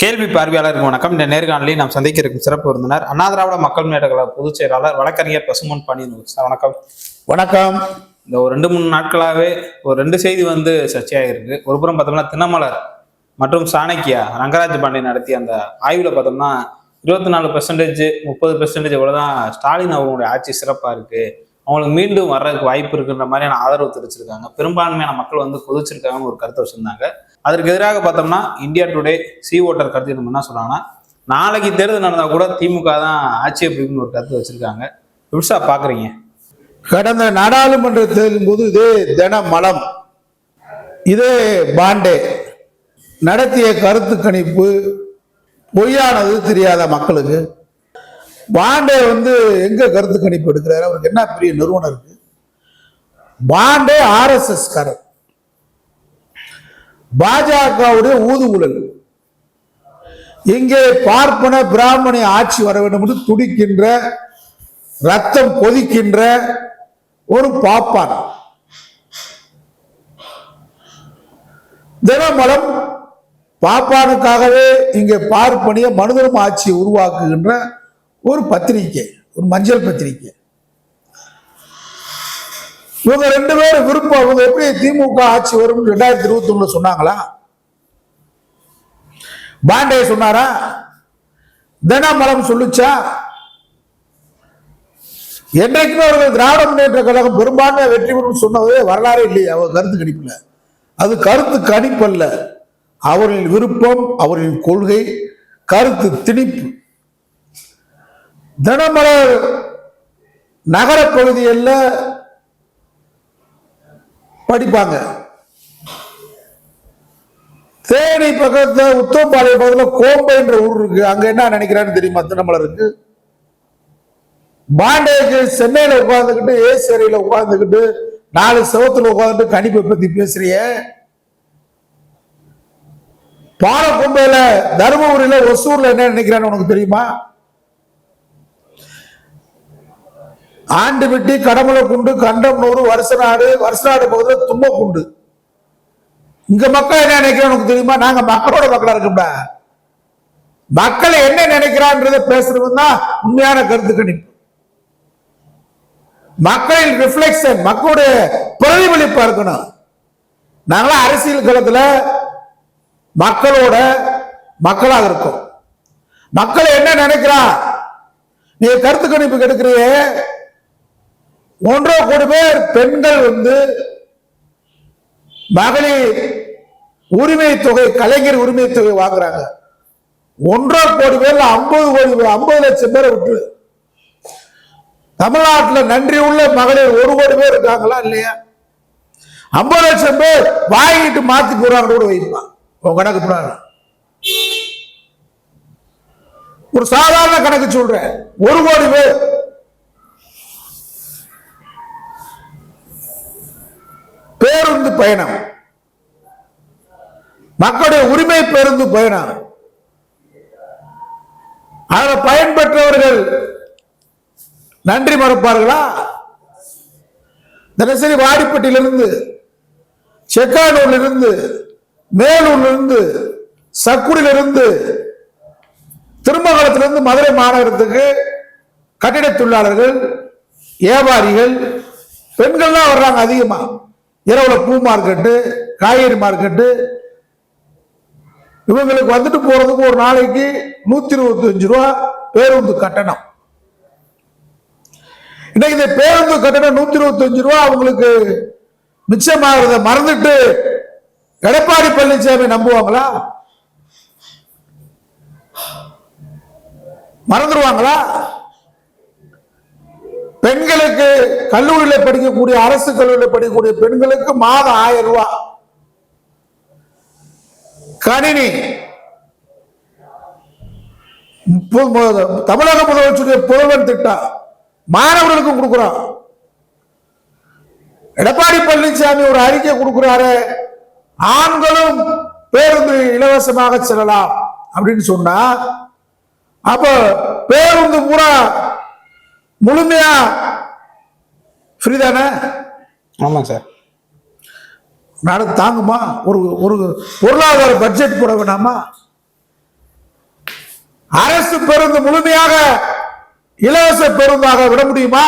கேள்வி பார்வையாளருக்கு வணக்கம். இந்த நேர்காணலில் நாம் சந்திக்க இருக்கும் சிறப்பு விருந்தினர் அண்ணா திராவிட மக்கள் முன்னேற்ற கழக பொதுச் செயலாளர் வழக்கறிஞர் பசுமன் பாண்டியன் சார் வணக்கம். வணக்கம். இந்த ஒரு ரெண்டு மூணு நாட்களாகவே ஒரு ரெண்டு செய்தி வந்து சர்ச்சையாக இருக்கு ஒரு புறம் பார்த்தோம்னா தினமலர் மற்றும் சாணக்கியா ரங்கராஜ் பாண்டியன் நடத்திய அந்த ஆய்வில் பார்த்தோம்னா இருபத்தி நாலு பெர்சன்டேஜ் முப்பது பெர்சன்டேஜ் இவ்வளோதான் ஸ்டாலின் அவங்களுடைய ஆட்சி சிறப்பாக இருக்கு. அவங்களுக்கு மீண்டும் வர்றதுக்கு வாய்ப்பு இருக்குன்ற மாதிரியான ஆதரவு தெரிவிச்சிருக்காங்க. பெரும்பான்மையான மக்கள் வந்து கொதிச்சிருக்காங்கன்னு ஒரு கருத்தை வச்சிருந்தாங்க. அதற்கு எதிராக பார்த்தோம்னா இந்தியா டுடே சி ஓட்டர் கருத்து நம்ம என்ன சொல்கிறாங்கன்னா நாளைக்கு தேர்தல் நடந்தால் கூட திமுக தான் ஆட்சி அப்படின்னு ஒரு கருத்து வச்சுருக்காங்க. புதுசாக பார்க்குறீங்க கடந்த நாடாளுமன்ற தேர்தலின் போது இதே தினமலம் இதே பாண்டே நடத்திய கருத்து கணிப்பு பொய்யானது தெரியாத மக்களுக்கு பாண்டே வந்து எங்க கருத்து கணிப்பு எடுக்கிறாரு? அவருக்கு என்ன பெரிய நிறுவனம் இருக்கு? பாண்டே ஆர்எஸ்எஸ் காரர். பாஜகவுடைய ஊதுகுழல் இங்கே பார்ப்பன பிராமணி ஆட்சி வர வேண்டும் என்று துடிக்கின்ற ரத்தம் கொதிக்கின்ற ஒரு பாப்பான். தினமலம் பாப்பானுக்காகவே இங்கே பார்ப்பனிய மனுதரும் ஆட்சியை உருவாக்குகின்ற ஒரு பத்திரிகை ஒரு மஞ்சள் பத்திரிகை. இவங்க ரெண்டு பேரும் விருப்பம் அவங்க எப்படி திமுக ஆட்சி வரும் ரெண்டாயிரத்தி இருபத்தி ஒண்ணுல சொன்னாங்களா? பாண்டே சொன்னாரா? தினமலம் சொல்லுச்சா? என்றைக்குமே அவர்கள் திராவிட முன்னேற்ற கழகம் பெரும்பான்மை வெற்றி பெறும் சொன்னது வரலாறு இல்லையே அவர் கருத்து கணிப்புல. அது கருத்து கணிப்பல்ல. அவர்களின் விருப்பம் அவர்களின் கொள்கை கருத்து திணிப்பு. தினமலர் நகர பகுதியில் படிப்பாங்க. தேனி பக்கத்துல உத்தமபாளையம் பக்கத்துல கோம்பைன்ற ஊர் இருக்கு. அங்க என்ன நினைக்கிறான்னு தெரியுமா? தினமலருக்கு பாண்டேக்கு சென்னையில உட்காந்துக்கிட்டு ஏசேரியில உட்காந்துக்கிட்டு நாலு செவத்துல உட்காந்துட்டு கணிப்பை பத்தி பேசுறிய? பாலக்கொம்பையில தருமபுரியில ஒசூர்ல என்ன நினைக்கிறான்னு உனக்கு தெரியுமா? ஆண்டுவிட்டி கடமலை குண்டு கண்டம்னூர் வருஷநாடு வருஷநாடு பகுதியில் தும்பக்குண்டு இங்க மக்கள் என்ன நினைக்கிறோம் உனக்கு தெரியுமா? நாங்க மக்களோட மக்களா இருக்கோம்டா. மக்கள் என்ன நினைக்கிறான்றத பேசுறது தான் உண்மையான கருத்து கணிப்பு. மக்களின் ரிஃப்ளெக்ஷன் மக்களுடைய பிரதிபலிப்பா இருக்கணும். நாங்களாம் அரசியல் களத்துல மக்களோட மக்களாக இருக்கோம். மக்கள் என்ன நினைக்கிறா? நீ கருத்து கணிப்பு கெடுக்கிறியே? ஒன்றோ கோடி பேர் பெண்கள் வந்து மகளிர் உரிமை தொகை கலைஞர் உரிமை தொகை வாங்குறாங்க. ஒன்றரை கோடி பேர்ல ஐம்பது கோடி பேர் ஐம்பது லட்சம் பேரை விட்டு. தமிழ்நாட்டில் நன்றி உள்ள மகளிர் ஒரு கோடி பேர் இருக்காங்களா இல்லையா? ஐம்பது லட்சம் பேர் வாங்கிட்டு மாத்தி போறாங்க கூட வைக்கலாம் உன் கணக்கு போறாங்க ஒரு சாதாரண கணக்கு சொல்றேன். ஒரு கோடி பேர் பயணம். மக்களுடைய உரிமை பேருந்து பயணம். அதில் பயன்பெற்றவர்கள் நன்றி மறப்பார்களா? தினசரி வாடிப்பட்டியிலிருந்து செக்கானூர்லிருந்து மேலூர்லிருந்து சக்குடியிலிருந்து திருமங்கலத்திலிருந்து மதுரை மாநகரத்துக்கு கட்டிட தொழிலாளர்கள் வியாபாரிகள் பெண்கள்லாம் வர்றாங்க அதிகமா. இரவுல பூ மார்க்கெட்டு காய்கறி மார்க்கெட்டு இவங்களுக்கு வந்துட்டு போறதுக்கு ஒரு நாளைக்கு நூத்தி இருபத்தஞ்சு ரூபா பேருந்து கட்டணம். இன்னைக்கு இந்த பேருந்து கட்டணம் நூத்தி இருபத்தஞ்சு ரூபா அவங்களுக்கு மிச்சமாகிறத மறந்துட்டு எடப்பாடி பழனிசாமி நம்புவாங்களா? மறந்துடுவாங்களா பெண்களுக்கு கல்லூரியில் படிக்கக்கூடிய அரசு கல்லூரியில் படிக்கக்கூடிய பெண்களுக்கு மாதம் ஆயிரம் ரூபாய் கணினி. தமிழக முதலமைச்சருடைய புதல்வன் திட்டம் மாணவர்களுக்கும் கொடுக்குறோம் எடப்பாடி பழனிசாமி ஒரு அறிக்கை கொடுக்கிறாரு. ஆண்களும் பேருந்து இலவசமாக செல்லலாம் அப்படின்னு சொன்னா அப்ப பேருந்து பூரா முழுமையா ஃப்ரீ தானே ஆமாம் சார். நாடு தாங்குமா? ஒரு ஒரு பொருளாதார பட்ஜெட் போட வேணாமா? அரசு பேருந்து முழுமையாக இலவச பேருந்தாக விட முடியுமா?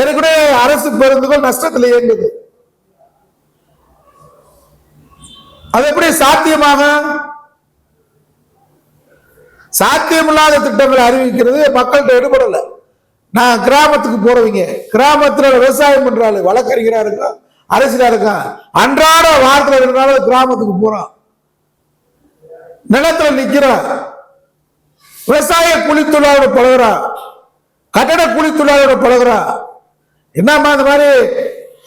ஏற்கனவே அரசு பேருந்துகள் நஷ்டத்தில் இயங்குது. அது எப்படி சாத்தியமாக? சாத்தியமில்லாத திட்டங்களை அறிவிக்கிறது மக்கள்கிட்ட எடுபடல. நான் கிராமத்துக்கு போறவங்க கிராமத்துல விவசாயம் பண்றாள் வழக்கறிஞரா இருக்கான் அரசியலா இருக்கான் அன்றாட வாரத்தில் ரெண்டு நாள் கிராமத்துக்கு போறான். நிலத்துல நிக்கிறான். விவசாய கூலித்தொழிலாளோட பழகுறான். கட்டட கூலித்தொழிலாளோட பழகுறான். என்னம்மா இந்த மாதிரி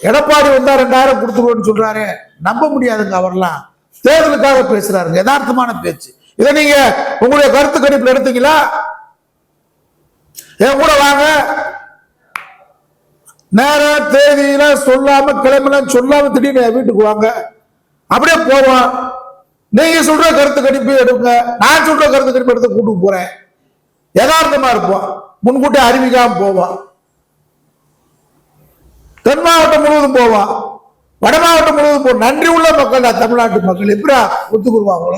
எடப்பாடி வந்தா ரெண்டாயிரம் கொடுத்துருவோன்னு சொல்றாரு? நம்ப முடியாதுங்க அவர்லாம். தேர்தலுக்காக பேசுறாருங்க யதார்த்தமான பேச்சு. இதை நீங்க உங்களுடைய கருத்து கணிப்பில் எடுத்தீங்களா? என் கூட வாங்க. நேர தேதியில சொல்லாம கிளம்பலாம் சொல்லாம திடீர்னு என் வீட்டுக்கு வாங்க. அப்படியே போவோம். நீங்க சொல்ற கருத்து கணிப்பு எடுங்க. நான் சொல்ற கருத்து கணிப்பு எடுத்து கூட்டு போறேன். யதார்த்தமா இருப்போம். முன்கூட்டி அறிவிக்காம போவோம். தென் மாவட்டம் முழுவதும் போவான் வட மாவட்டம் முழுவதும் போ நன்றி உள்ள மக்கள் தான் தமிழ்நாட்டு மக்கள். எப்படா ஒத்துக்குருவாங்கள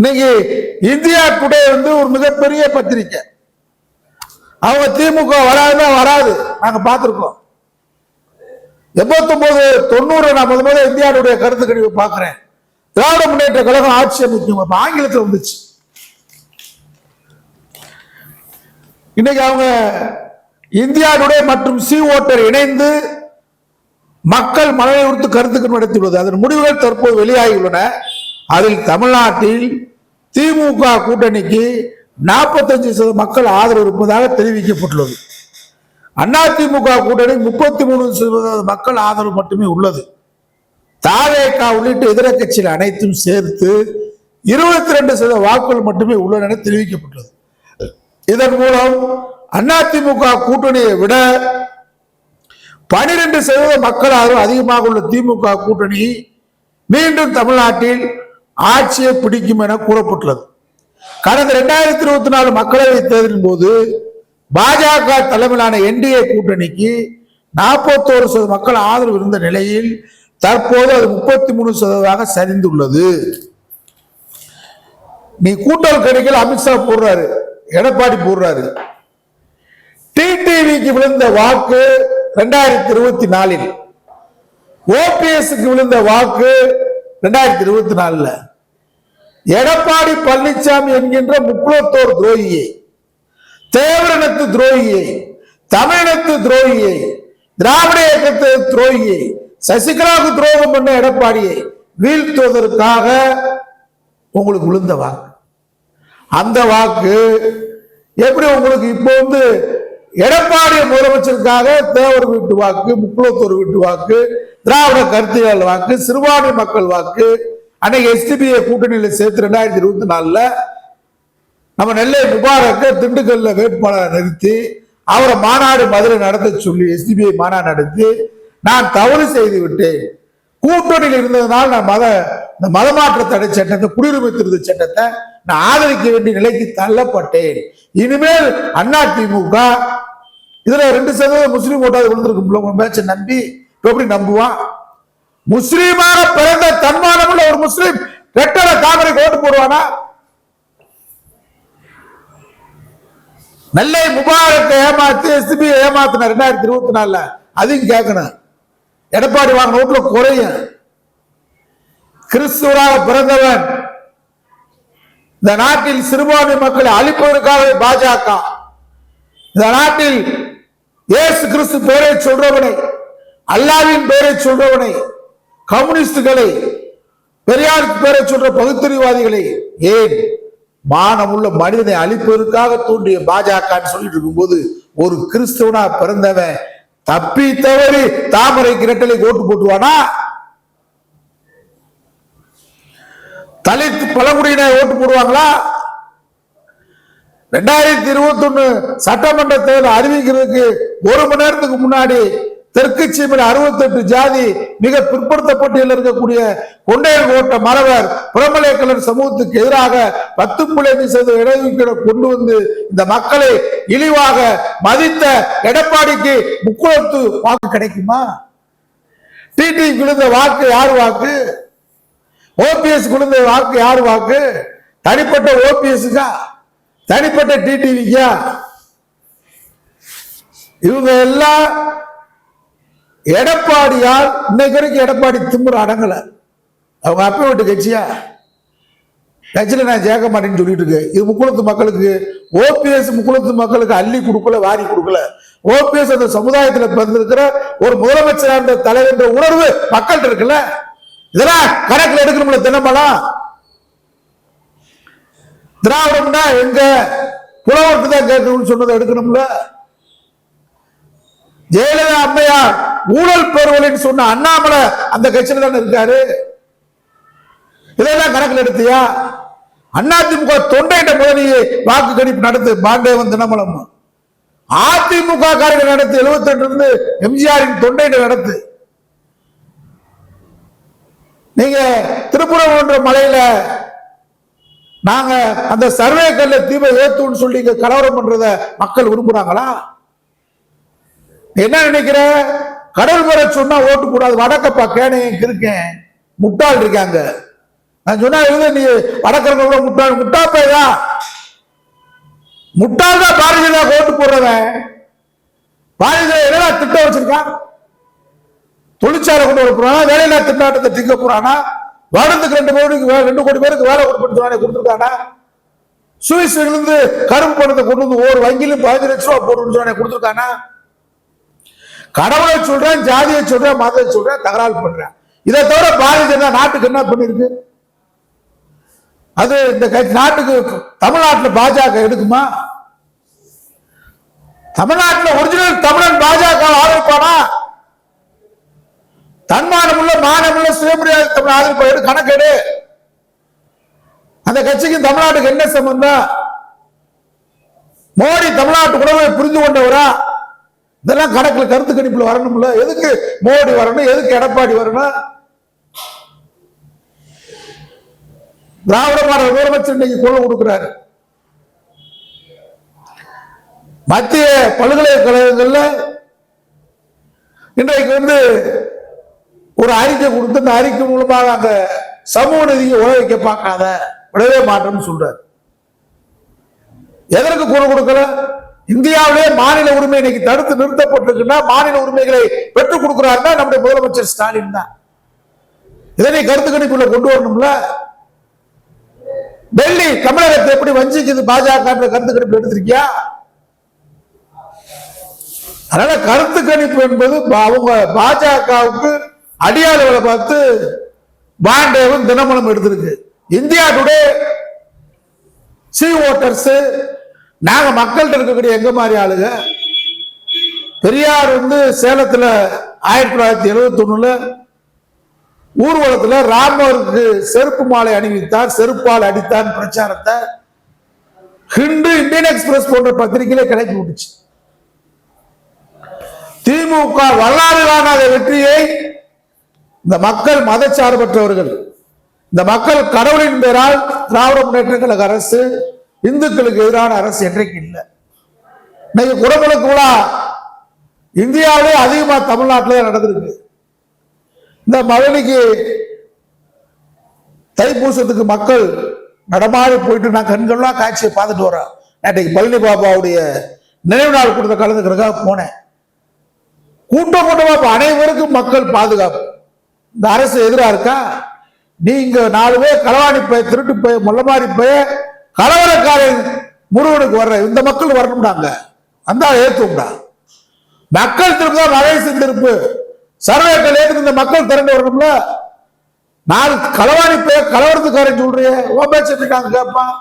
இன்னைக்கு இந்தியா டுடே வந்து ஒரு மிகப்பெரிய பத்திரிக்கை. அவங்க திமுக வராதுன்னா வராது. நாங்க பார்த்துருக்கோம். எண்பத்தொன்பது தொண்ணூறு நான் முத முதல்ல இந்தியாவுடைய கருத்து கணிப்பு பார்க்கிறேன். திராவிட முன்னேற்ற கழகம் ஆட்சி அமைக்கும் ஆங்கிலத்தில் வந்துச்சு. இன்னைக்கு அவங்க இந்தியாவுடைய மற்றும் சி ஓட்டர் இணைந்து மக்கள் மனதை உறுத்து கருத்துக்கு நடத்தியுள்ளது. அதன் முடிவுகள் தற்போது வெளியாகியுள்ளன. அதில் தமிழ்நாட்டில் திமுக கூட்டணிக்கு நாற்பத்தஞ்சு சதவீத மக்கள் ஆதரவு இருப்பதாக தெரிவிக்கப்பட்டுள்ளது. அதிமுக கூட்டணி முப்பத்தி மூணு சதவீத மக்கள் ஆதரவு மட்டுமே உள்ளது. தாவேகா உள்ளிட்ட இதர கட்சிகள் அனைத்தும் சேர்த்து இருபத்தி ரெண்டு சதவீத வாக்குகள் மட்டுமே உள்ளன என தெரிவிக்கப்பட்டுள்ளது. இதன் மூலம் அதிமுக கூட்டணியை விட பனிரெண்டு சதவீத மக்கள் ஆதரவு அதிகமாக உள்ள திமுக கூட்டணி மீண்டும் தமிழ்நாட்டில் ஆட்சியை பிடிக்கும் என கூறப்பட்டுள்ளது. கடந்த இரண்டாயிரத்தி இருபத்தி நாலு மக்களவை தேர்தலின் போது பாஜக தலைமையிலான என்டிஏ கூட்டணிக்கு நாற்பத்தோரு சதவீத மக்கள் ஆதரவு இருந்த நிலையில் தற்போது அது முப்பத்தி மூணு சதவீதமாக சரிந்துள்ளது. நீ கூட்டல் கணிகள் அமித்ஷா போடுறாரு எடப்பாடி போடுறாரு. டிடிவிக்கு விழுந்த வாக்கு ரெண்டாயிரத்தி இருபத்தி நாலில் ஓபிஎஸ்க்கு விழுந்த வாக்கு ரெண்டாயிரத்தி இருபத்தி நாலுல எடப்பாடி பழனிசாமி என்கின்ற முக்குளத்தோர் துரோகியை தேவரினத்து துரோகியை தமிழினத்து துரோகியை திராவிட இயக்கத்து துரோகியை சசிகலாவுக்கு துரோகம் பண்ண எடப்பாடியை வீழ்த்துவதற்காக உங்களுக்கு விழுந்த வாக்கு. அந்த வாக்கு எப்படி உங்களுக்கு இப்போ வந்து எடப்பாடி முதலமைச்சருக்காக தேவர் வீட்டு வாக்கு முக்குளத்தூர் வீட்டு வாக்கு திராவிட கருத்தியல் வாக்கு சிறுபான்மை மக்கள் வாக்கு அன்னைக்கு எஸ்டிபிஐ கூட்டணியில் சேர்த்து ரெண்டாயிரத்தி இருபத்தி நாலுல நம்ம நெல்லை முபாரக்க திண்டுக்கல்ல வேட்பாளரை நிறுத்தி அவரை மாநாடு மதுரை நடத்த சொல்லி எஸ்டிபிஐ மாநாடு நடத்தி நான் தவறு செய்து விட்டேன். கூட்டணியில் இருந்ததுனால் நான் மத இந்த மதமாற்ற தடை சட்டத்தை குடியுரிமை திருத்த சட்டத்தை நான் ஆதரிக்க வேண்டிய நிலைக்கு தள்ளப்பட்டேன். இனிமேல் அண்ணா திமுக இதுல ரெண்டு சதவீதம் முஸ்லீம் ஓட்டாது விழுந்திருக்கும். உங்க பேச்சை நம்பி இப்ப எப்படி நம்புவான் முஸ்லீமாக பிறந்த தன்மானமுள்ள ஒரு முஸ்லீம் ரெட்டர தாமரைக்கு ஓட்டு போடுவானா? நெல்லை முபாரத்தை ஏமாத்தி எஸ்பி ஏமாத்தின ரெண்டாயிரத்தி இருபத்தி நாலுல. அதையும் கேட்கணும். எடப்பாடி வாங்க நோட்டுல குறையும். கிறிஸ்துவராக பிறந்தவன் இந்த நாட்டில் சிறுபான்மை மக்களை அழிப்பதற்காக பாஜக. இந்த நாட்டில் இயேசு கிறிஸ்து பேரை சொல்றவனை அல்லாவின் பெயரை சொல்றவனை கம்யூனிஸ்டுகளை பெரியார் பேரை சொல்ற பகுத்தறிவாதிகளை ஏன் மானமுள்ள மனிதனை அழிப்பதற்காக தோன்றிய பாஜக சொல்லிட்டு இருக்கும்போது ஒரு கிறிஸ்தவனா பிறந்தவன் தப்பி தவறி தாமரை கிரட்டலை ஓட்டு போட்டுவானா? தலித் பழங்குடியினர் ஓட்டு போடுவாங்களா? ரெண்டாயிரத்தி இருபத்தி ஒண்ணு சட்டமன்ற தேர்தல் அறிவிக்கிறதுக்கு ஒரு மணி நேரத்துக்கு முன்னாடி தெற்கு சீமையில் அறுபத்தெட்டு ஜாதி மிக பிற்படுத்தப்பட்டியில் இருக்கக்கூடிய கொண்டையர் ஓட்ட மறவர் புறமலைக்கலர் சமூகத்துக்கு எதிராக பத்து புள்ளி ஐந்து சதவீத இடஒதுக்கீடு கொண்டு வந்து இந்த மக்களை இழிவாக மதித்த எடப்பாடிக்கு முக்குளத்து வாக்கு கிடைக்குமா? டிடி விழுந்த வாக்கு யார் வாக்கு? ஓபிஎஸ் விழுந்த வாக்கு யார் வாக்கு? தனிப்பட்ட ஓபிஎஸ்க்கா தனிப்பட்ட டிடிவிக்கா இவங்க எல்லாம் எடப்பாடியால் இன்னைக்கு வரைக்கும் எடப்பாடி திமுற அடங்கல. அவங்க அப்பா வீட்டு கட்சியா? கட்சியில் நான் சேர்க்க மாட்டேன்னு சொல்லிட்டு இருக்கு. இது முக்குளத்து மக்களுக்கு ஓபிஎஸ் முக்குளத்து மக்களுக்கு அள்ளி கொடுக்கல வாரி கொடுக்கல. ஓபிஎஸ் அந்த சமுதாயத்தில் பிறந்திருக்கிற ஒரு முதலமைச்சர் என்ற தலைவர் என்ற உணர்வு மக்கள்கிட்ட இருக்குல்ல? இதெல்லாம் கணக்கில் எடுக்கணும்ல தினமலாம் திராவிடம்னா எங்க புலவர்கிட்ட தான் கேட்கணும்னு சொன்னதை எடுக்கணும்ல? ஜெயலலிதா அம்மையார் ஊழல் பெறுவலின்னு சொன்ன அண்ணாமலை அந்த கட்சியில தானே இருக்காரு? இதெல்லாம் கணக்கில் எடுத்தியா? அதிமுக தொண்டையிட்ட முதலியை வாக்கு கணிப்பு நடத்து பாண்டேவன் தினமலம். அதிமுக காரர்கள் நடத்து 72 இருந்து எம்ஜிஆரின் தொண்டையிட நடத்து. நீங்க திருப்புரம் மலையில நாங்க அந்த சர்வே கல்ல தீப ஏத்துன்னு சொல்லி இங்க கலவரம் பண்றத மக்கள் விரும்புறாங்களா? என்ன நினைக்கிற? கடல் வர சொன்னா ஓட்டு கூடாது வடக்கப்பா கேனையும் இருக்கேன். முட்டாள் இருக்காங்க. நான் சொன்னா நீ வடக்கிறவங்க கூட முட்டாள்? முட்டா பையா முட்டாள் தான் பாரதிய ஜனதா ஓட்டு போடுறவன். பாரதிய என்னடா திட்டம் வச்சிருக்கான்? தொழிற்சாலை கொண்டு வர போறானா? வேலையில்லா திண்டாட்டத்தை திங்க போறானா? வருடத்துக்கு ரெண்டு பேருக்கு ரெண்டு கோடி பேருக்கு வேலை கொடுத்துருக்கானே கொடுத்துருக்கானா? சுவிஸ்ல இருந்து கரும்பு பணத்தை கொண்டு வந்து ஒரு வங்கியிலும் பதினஞ்சு லட்சம் ரூபா போட்டு கொடுத்துருக்கானா? கடவுளை சொல்றேன் ஜாதியை சொல்றேன் மதத்தை சொல்றேன் தகராறு பண்றேன். இதை தவிர பாரதிய ஜனதா நாட்டுக்கு என்ன பண்ணிருக்கு? அது இந்த கட்சி நாட்டுக்கு தமிழ்நாட்டில் பாஜக எடுக்குமா? தமிழ்நாட்டில் ஒரிஜினல் தமிழன் பாஜக ஆதரிப்பானா? தன்மானமுள்ள மானமுள்ள சுயமரியாதை தமிழ் ஆதரிப்பா எடு கணக்கெடு. அந்த கட்சிக்கு தமிழ்நாட்டுக்கு என்ன சம்பந்தம்? மோடி தமிழ்நாட்டு உணவை புரிந்து கொண்டவரா? இதெல்லாம் கணக்கில் கருத்து கணிப்புல வரணும்ல. எதுக்கு மோடி வரணும்? எதுக்கு எடப்பாடி வரணும்? திராவிட மாடல் முதலமைச்சர் இன்னைக்கு குரல் கொடுக்கிறாரு. மத்திய பல்கலைக்கழகங்கள்ல இன்றைக்கு வந்து ஒரு அறிக்கை கொடுத்து அந்த அறிக்கை மூலமாக அங்க சமூக நிதியை உழ வைக்க பார்க்காத விடவே மாட்டோம்னு சொல்றாரு. எதற்கு குரல் கொடுக்கல? இந்தியாவிலே மாநில உரிமை இன்னைக்கு தடுத்து நிறுத்தப்பட்டிருக்குன்னா மாநில உரிமைகளை பெற்றுக் கொடுக்கிறாருன்னா நம்முடைய முதலமைச்சர் ஸ்டாலின் தான். இதனை கருத்து கணிப்புல கொண்டு வரணும்ல? டெல்லி தமிழகத்தை எப்படி வஞ்சிக்குது? பாஜக கருத்து கணிப்பு எடுத்திருக்கியா? அதனால கருத்து கணிப்பு என்பது அவங்க பாஜகவுக்கு அடியாளர்களை பார்த்து பாண்டேவும் தினமலம் எடுத்திருக்கு. இந்தியா டுடே சி ஓட்டர்ஸ் நாங்க மக்கள்கிட்ட இருக்கக்கூடிய எங்க மாதிரி ஆளுங்க? பெரியார் வந்து சேலத்துல ஆயிரத்தி தொள்ளாயிரத்தி எழுபத்தி ஒண்ணுல ஊர்வலத்துல ராமருக்கு செருப்பு மாலை அணிவித்தார் செருப்பால் அடித்தான் பிரச்சாரத்தை. ஹிந்து இந்தியன் எக்ஸ்பிரஸ் போன்ற பத்திரிகையில கிடைக்கி விட்டுச்சு. திமுக வரலாறு காணாத வெற்றியை இந்த மக்கள் மதச்சார்பற்றவர்கள் இந்த மக்கள் கடவுளின் பெயரால் திராவிட முன்னேற்ற கழக அரசு இந்துக்களுக்கு எதிரான அரசு என்றைக்கு இல்லை. இன்னைக்கு குடமுழுக்கு விழா இந்தியாவிலே அதிகமா தமிழ்நாட்டிலே நடந்திருக்கு. இந்த மழனிக்கு தைப்பூசத்துக்கு மக்கள் நடமாடி போயிட்டு நான் கண்கள்லாம் காட்சியை பார்த்துட்டு வரேன் நேற்றைக்கு பழனி பாபாவுடைய நினைவு நாள் கொடுத்த கலந்துக்கிறதுக்காக போனேன். கூட்டம் கூட்டமாக அனைவருக்கும் மக்கள் பாதுகாப்பு. இந்த அரசு எதிராக இருக்கா? நீங்க நாலு பேர் களவாணி போய் திருட்டு போய் முள்ளமாரி போய் கலவரக்காரன் முருகனுக்கு வர்ற இந்த மக்கள் வரணும்டாங்க அந்த ஏத்தும்டா மக்கள் திருப்பு தான் மழை திருப்பு சர்வேக்கள் ஏத்துக்கு இந்த மக்கள் திரண்டு வரணும்ல. நாலு களவாணி போய் கலவரத்துக்காரன் சொல்றிய. உன் பேச்சு இருக்காங்க கேட்பான்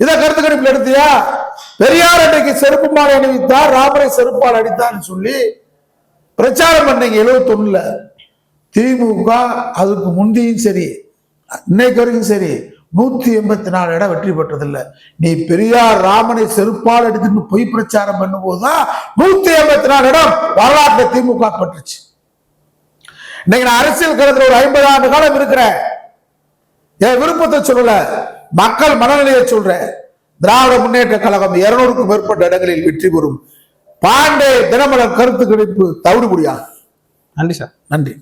இதை கருத்து கணிப்பில் எடுத்தியா? பெரியார் அன்னைக்கு செருப்பு மாலை அணிவித்தார் ராமரை செருப்பால் அடித்தான்னு சொல்லி பிரச்சாரம் பண்ணீங்க எழுபத்தி ஒண்ணுல திமுக அதுக்கு முந்தியும் சரி இன்னைக்கு வரைக்கும் சரி நூத்தி எண்பத்தி நாலு இடம் வெற்றி பெற்றதில்லை. நீ பெரியார் ராமனை செருப்பால் அடித்துன்னு பொய் பிரச்சாரம் பண்ணும்போது தான் நூத்தி எண்பத்தி நாலு இடம் வரலாற்றுல திமுக பெற்றுச்சு. இன்னைக்கு நான் அரசியல் களத்துல ஒரு ஐம்பது ஆண்டு காலம் இருக்கிறேன். என் விருப்பத்தை சொல்லல மக்கள் மனநிலையை சொல்றேன் திராவிட முன்னேற்ற கழகம் இருநூறுக்கும் மேற்பட்ட இடங்களில் வெற்றி பெறும். பாண்டே தினமலர் கருத்து கணிப்பு தவிடுபடியாகும். நன்றி சார். நன்றி.